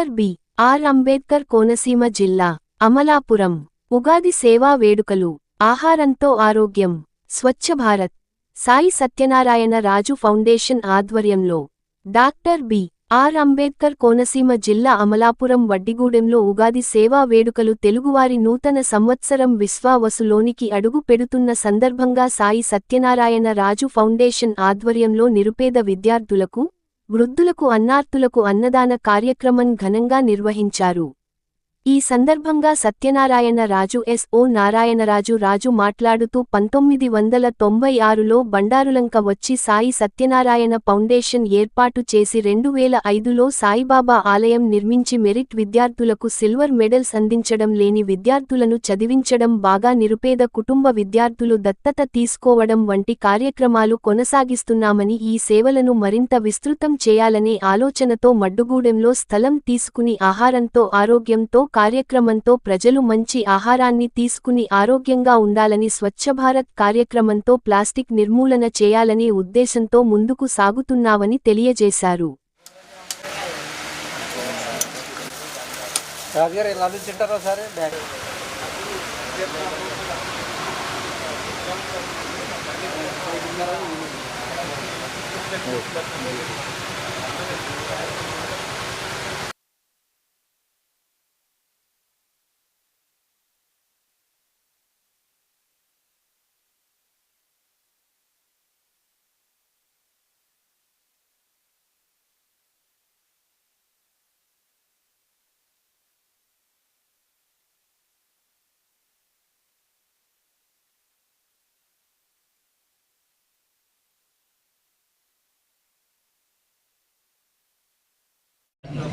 Doctor B. R. Ambedkar Konaseema జిల్లా అమలాపురం. ఉగాది సేవా వేడుకలు ఆహారంతో ఆరోగ్యం స్వచ్ఛ భారత్. సాయి సత్యనారాయణ రాజు ఫౌండేషన్ ఆధ్వర్యంలో doctor B. R. Ambedkar Konaseema జిల్లా అమలాపురం వడ్డిగూడెంలో ఉగాది సేవా వేడుకలు తెలుగువారి నూతన సంవత్సరం విశ్వావసులోనికి అడుగు పెడుతున్న సందర్భంగా సాయి సత్యనారాయణ రాజు ఫౌండేషన్ ఆధ్వర్యంలో నిరుపేద విద్యార్థులకు వృద్ధులకు అన్నార్తులకు అన్నదాన కార్యక్రమం ఘనంగా నిర్వహించారు. ఈ సందర్భంగా సత్యనారాయణ రాజు ఎస్. ఓ. నారాయణరాజు రాజు మాట్లాడుతూ పంతొమ్మిది వందల తొంభై ఆరులో బండారులంక వచ్చి సాయి సత్యనారాయణ ఫౌండేషన్ ఏర్పాటు చేసి రెండు వేల ఐదులో సాయిబాబా ఆలయం నిర్మించి మెరిట్ విద్యార్థులకు సిల్వర్ మెడల్స్ అందించడం లేని విద్యార్థులను చదివించడం బాగా నిరుపేద కుటుంబ విద్యార్థులు దత్తత తీసుకోవడం వంటి కార్యక్రమాలు కొనసాగిస్తున్నామని ఈ సేవలను మరింత విస్తృతం చేయాలనే ఆలోచనతో మడ్డుగూడెంలో స్థలం తీసుకుని ఆహారంతో ఆరోగ్యంతో కార్యక్రమంతో ప్రజలు మంచి ఆహారాన్ని తీసుకుని ఆరోగ్యంగా ఉండాలని స్వచ్ఛభారత్ కార్యక్రమంతో ప్లాస్టిక్ నిర్మూలన చేయాలనే ఉద్దేశంతో ముందుకు సాగుతున్నావని తెలియజేశారు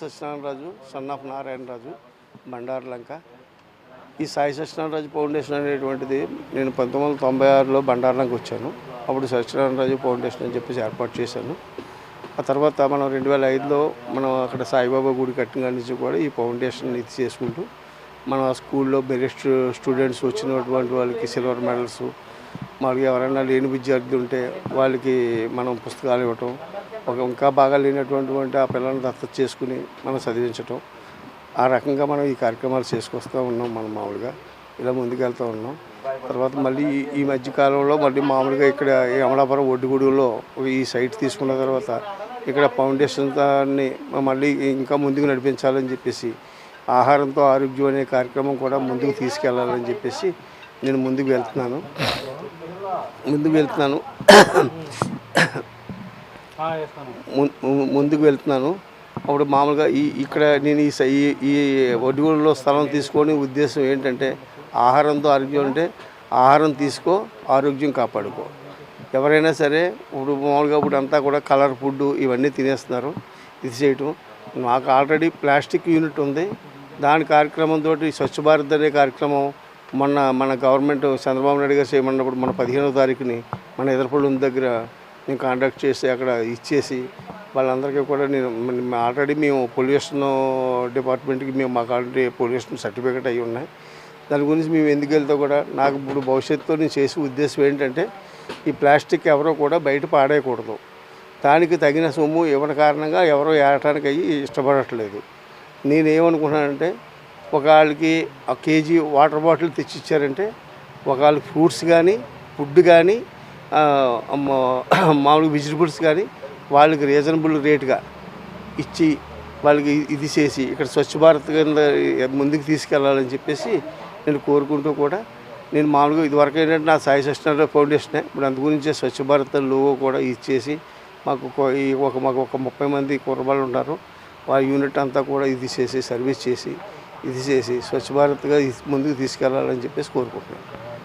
Satyanarayanaraju son of Narayanaraju Bandaru Lanka. ఈ సాయి సత్యనారాయణరాజు ఫౌండేషన్ అనేటువంటిది నేను పంతొమ్మిది వందల తొంభై ఆరులో బండారులంక వచ్చాను. అప్పుడు సత్యనారాయణరాజు ఫౌండేషన్ అని చెప్పేసి ఏర్పాటు చేశాను. ఆ తర్వాత మనం రెండు వేల ఐదులో మనం అక్కడ సాయిబాబా గుడి కట్టిన నుంచి కూడా ఈ ఫౌండేషన్ ఇది చేసుకుంటూ మన స్కూల్లో బెస్ట్ స్టూడెంట్స్ వచ్చినటువంటి వాళ్ళకి సిల్వర్ మెడల్స్ మాకు ఎవరైనా లేని విద్యార్థులు ఉంటే వాళ్ళకి మనం పుస్తకాలు ఇవ్వటం ఒక ఇంకా బాగా లేనటువంటి ఆ పిల్లల్ని దత్తత చేసుకుని మనం చదివించటం. ఆ రకంగా మనం ఈ కార్యక్రమాలు చేసుకొస్తూ ఉన్నాం మనం మామూలుగా. ఇలా ముందుకెళ్తూ ఉన్నాం. తర్వాత మళ్ళీ ఈ- మధ్య కాలంలో మళ్ళీ మామూలుగా ఇక్కడ ఈ అమలాపురం ఒడ్డుగూడెంలో ఈ సైట్ తీసుకున్న తర్వాత ఇక్కడ ఫౌండేషన్ దాన్ని మళ్ళీ ఇంకా ముందుకు నడిపించాలని చెప్పేసి ఆహారంతో ఆరోగ్యం అనే కార్యక్రమం కూడా ముందుకు తీసుకెళ్ళాలని చెప్పేసి నేను ముందుకు వెళ్తున్నాను. ముందుకు వెళ్తున్నాను. ముందుకు వెళ్తున్నాను. అప్పుడు మామూలుగా ఈ ఇక్కడ నేను ఈ సై- ఈ- ఒడ్డుగూడలో స్థలం తీసుకొని ఉద్దేశం ఏంటంటే ఆహారంతో ఆరోగ్యం అంటే ఆహారం తీసుకో ఆరోగ్యం కాపాడుకో. ఎవరైనా సరే ఇప్పుడు మామూలుగా ఇప్పుడు అంతా కూడా కలర్ ఫుడ్ ఇవన్నీ తినేస్తున్నారు. ఇది చేయటం. నాకు ఆల్రెడీ ప్లాస్టిక్ యూనిట్ ఉంది. దాని కార్యక్రమంతో స్వచ్ఛ భారత్ అనే కార్యక్రమం మొన్న మన గవర్నమెంట్ చంద్రబాబు నాయుడు గారు చేయమన్నప్పుడు మన పదిహేనవ తారీఖుని మన ఎదురుపల్లి దగ్గర నేను కాంటాక్ట్ చేసి అక్కడ ఇచ్చేసి వాళ్ళందరికీ కూడా నేను ఆల్రెడీ మేము పొల్యూషన్ డిపార్ట్మెంట్కి మేము మాకు ఆల్రెడీ పొల్యూషన్ సర్టిఫికేట్ అయి ఉన్నాయి. దాని గురించి మేము ఎందుకు వెళ్తే కూడా నాకు ఇప్పుడు భవిష్యత్తులో నేను చేసే ఉద్దేశం ఏంటంటే ఈ ప్లాస్టిక్ ఎవరో కూడా బయట పాడేయకూడదు. దానికి తగిన సొమ్ము ఇవ్వని కారణంగా ఎవరో ఏడటానికి అయ్యి ఇష్టపడట్లేదు. నేనేమనుకున్నానంటే ఒకళ్ళకి ఒక కేజీ వాటర్ బాటిల్ తెచ్చిచ్చారంటే ఒకళ్ళు ఫ్రూట్స్ కానీ ఫుడ్ కానీ మామూలు మామూలుగా వెజిటబుల్స్ కానీ వాళ్ళకి రీజనబుల్ రేటుగా ఇచ్చి వాళ్ళకి ఇది చేసి ఇక్కడ స్వచ్ఛ భారత్ కింద ముందుకు తీసుకెళ్ళాలని చెప్పేసి నేను కోరుకుంటూ కూడా నేను మామూలుగా ఇదివరకు ఏంటంటే నా సాయి సత్యనారాయణ ఫౌండేషనే ఇప్పుడు అందుగురించే స్వచ్ఛ భారత్ లోగో కూడా ఇచ్చేసి మాకు ఒక- ఈ ఒక మాకు ఒక ముప్పై మంది కుర్రబాళ్ళు ఉన్నారు. వాళ్ళ యూనిట్ అంతా కూడా ఇది చేసి సర్వీస్ చేసి ఇది చేసి స్వచ్ఛ భారత్గా ముందుకు తీసుకెళ్ళాలని చెప్పేసి కోరుకుంటున్నాను.